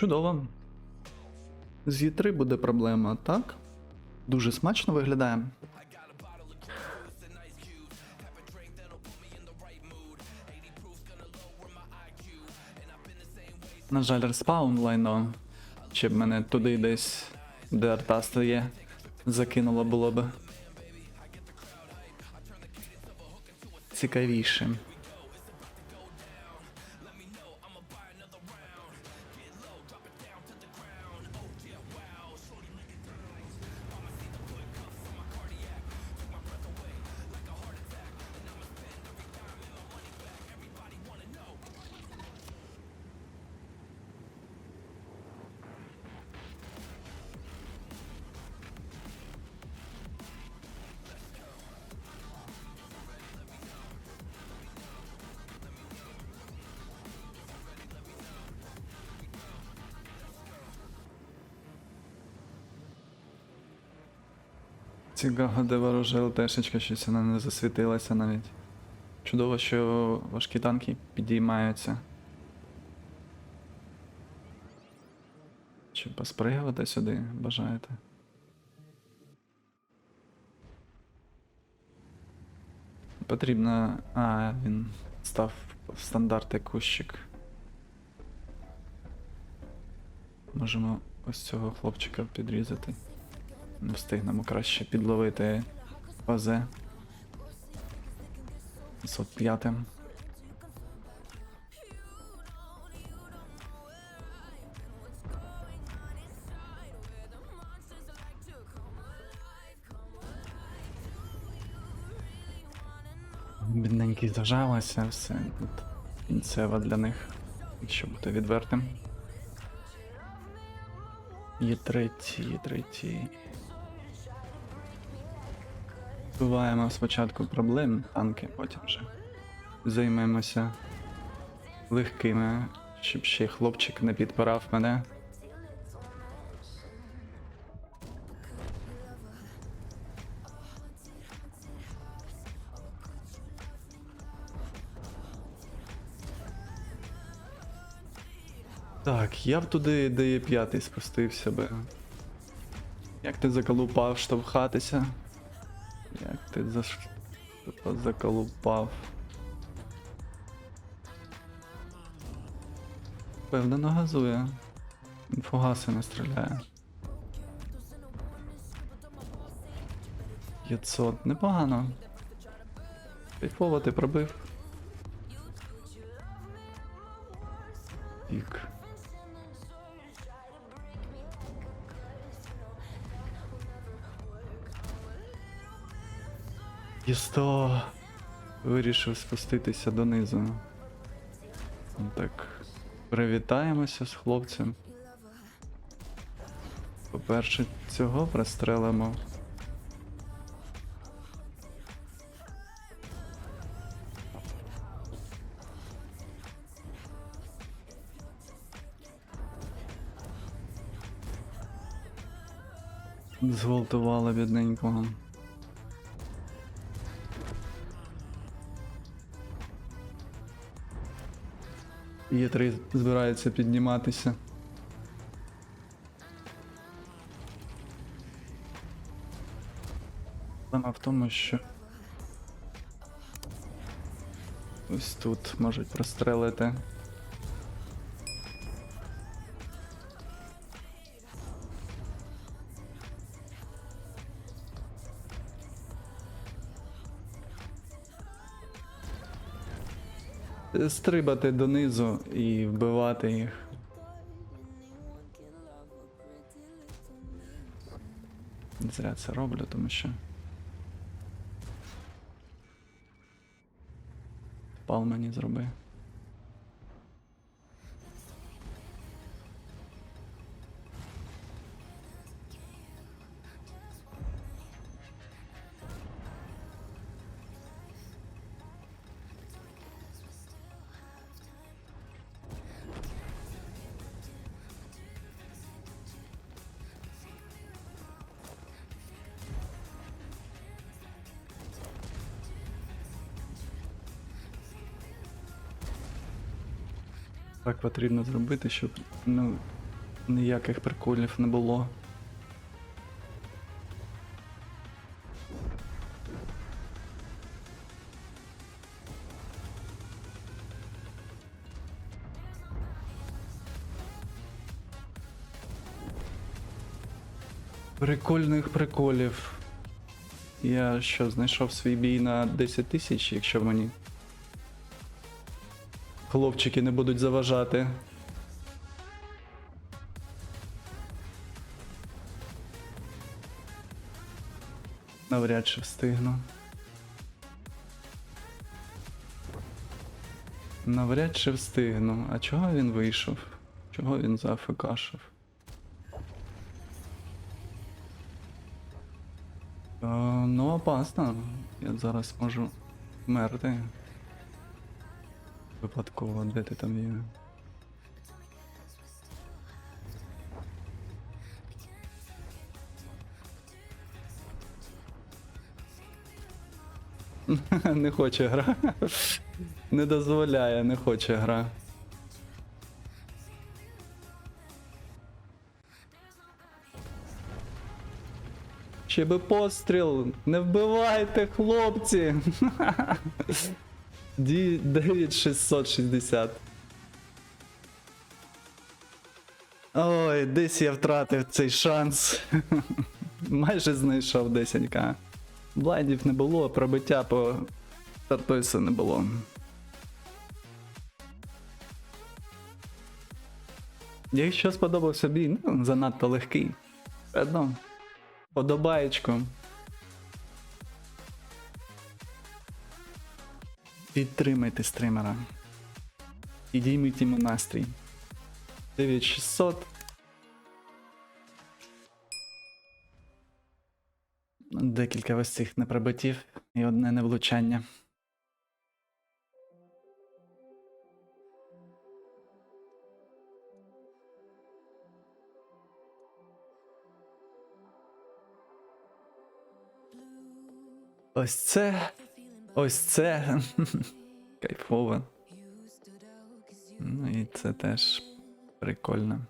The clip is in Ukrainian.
Чудово. З Є3 буде проблема, так? Дуже смачно виглядає. На жаль, респаун лайно. Чи б мене туди десь, де арта стає, закинуло було б. Цікавіше. Цікаво, де ворожа ЛТшечка, щось вона не засвітилася навіть. Чудово, що важкі танки підіймаються. Чи поспригувати сюди бажаєте? Потрібно. А, він став в стандартний кущик. Можемо ось цього хлопчика підрізати. Не встигнемо краще підловити ПЗ. 505. Бідненький зажалося, все тут кінцева для них, якщо бути відвертим. Є третій, є третій. Буваємо спочатку проблем, танки, потім вже займемося легкими, щоб ще хлопчик не підпирав мене. Так, я б туди, де є п'ятий, спустився би. Як ти заколупав штовхатися? Як ти заш... заколупав? Певно газує. Інфогаси не стріляє. 500. Непогано. Кайфово ти пробив. Єсто вирішив спуститися донизу. Ну Так, привітаємося з хлопцем. По-перше, цього пристрелимо. Зґвалтували бідненького. Є три збирається підніматися. Проблема в тому, що ось тут можуть прострелити. Стрибати донизу і вбивати їх. Зря це роблю, тому що. Пал мені зроби. Так потрібно зробити, щоб ну, Ніяких приколів не було. Прикольних приколів. Я що, знайшов свій бій на 10 тисяч, якщо мені. Хлопчики не будуть заважати. Навряд чи встигну. Навряд чи встигну. А чого він вийшов? Чого він зафекашив? Е, ну, опасно. Я зараз можу вмерти. Випадково, де ти там є? Не хоче гра. Не дозволяє, не хоче гра. Ще би постріл! Не вбивайте, хлопці! Ді 9660. Ой, десь я втратив цей шанс. Майже знайшов 10к. Блайдів не було, пробиття по Тартойсу не було. Якщо сподобався бій, ну, занадто легкий. Одно. Подобаєчку. Підтримайте стримера. Підійміть йому настрій. 9600. Декілька ось цих неприбиттів і одне невлучання. Ось це. Ось це. Кайфово. Ну і це теж прикольно.